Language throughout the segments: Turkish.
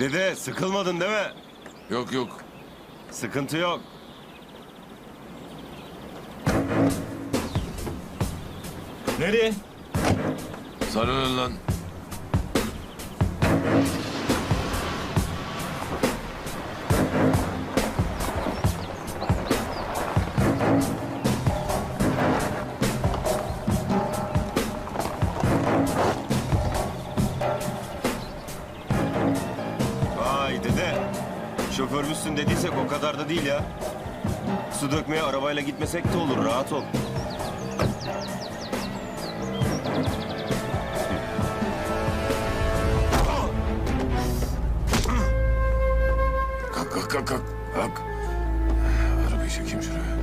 Dede sıkılmadın değil mi? Yok yok. Sıkıntı yok. Nereye? Sarılın lan. Şoförmüşsün dediysek o kadar da değil ya. Su dökmeye arabayla gitmesek de olur rahat ol. Kalk kalk kalk kalk. Kalk. Arabayı çekeyim şuraya.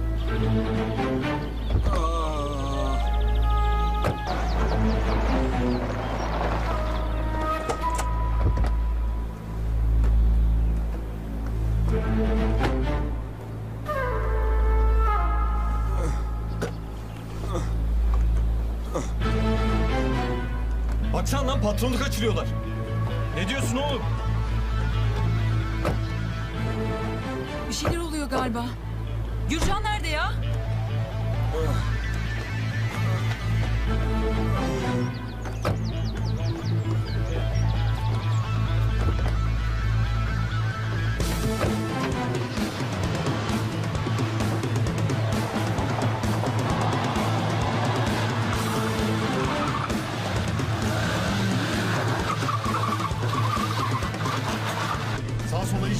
Baksana lan patronu kaçırıyorlar. Ne diyorsun oğlum? Bir şeyler oluyor galiba. Gürcan nerede ya? Sağa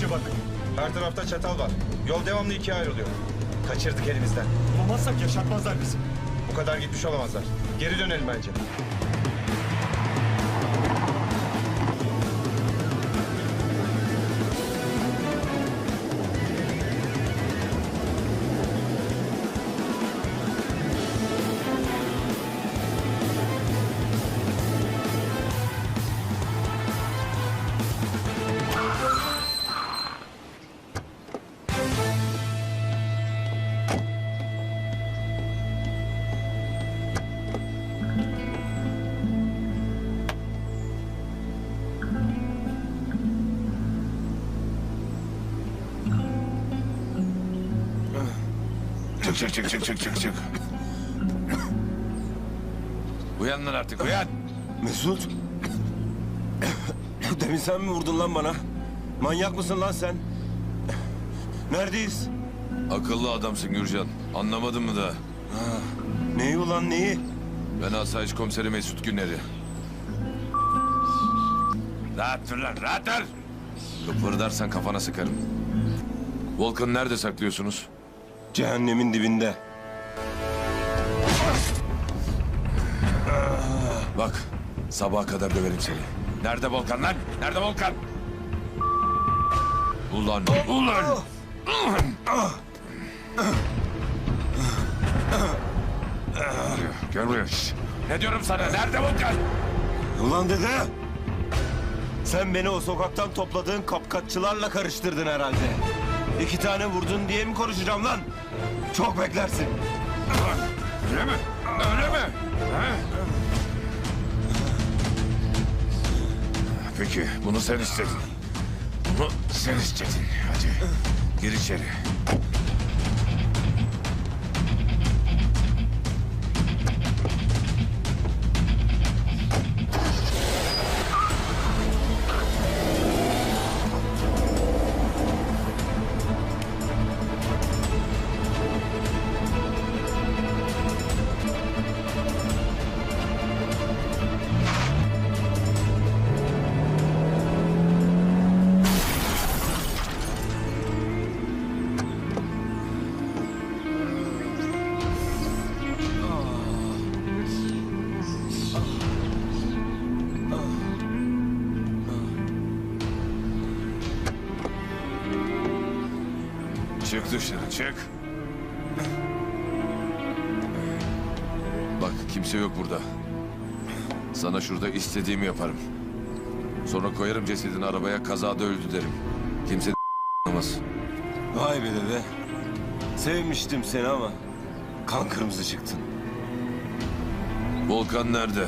iyice bak. Her tarafta çatal var. Yol devamlı ikiye ayrılıyor. Kaçırdık elimizden. Bulamazsak yaşatmazlar bizi. Bu kadar gitmiş olamazlar. Geri dönelim bence. Çık çık çık çık çık çık çık. Uyan lan artık uyan. Mesut. Demin sen mi vurdun lan bana? Manyak mısın lan sen? Neredeyiz? Akıllı adamsın Gürcan. Anlamadın mı da? Neyi ulan neyi? Ben asayiş komiseri Mesut Güner'i. Rahat dur lan rahat dur. Kıpırdarsan kafana sıkarım. Volkan'ı nerede saklıyorsunuz? Cehennemin dibinde. Bak sabaha kadar döverim seni. Nerede Volkan lan? Nerede Volkan? Ulan ulan. Gel buraya. Ne diyorum sana? Nerede Volkan? Ulan dede! Sen beni o sokaktan topladığın kapkaççılarla karıştırdın herhalde. İki tane vurdun diye mi konuşacağım lan? Çok beklersin. Öyle mi? Öyle mi? Ha? Peki bunu sen istedin. Bunu sen istedin. Hadi gir içeri. Çık dışarı çık. Bak kimse yok burada. Sana şurada istediğimi yaparım. Sonra koyarım cesedini arabaya kazada öldü derim. Kimse anlamaz. Vay be dede. Sevmiştim seni ama kan kırmızı çıktın. Volkan nerede?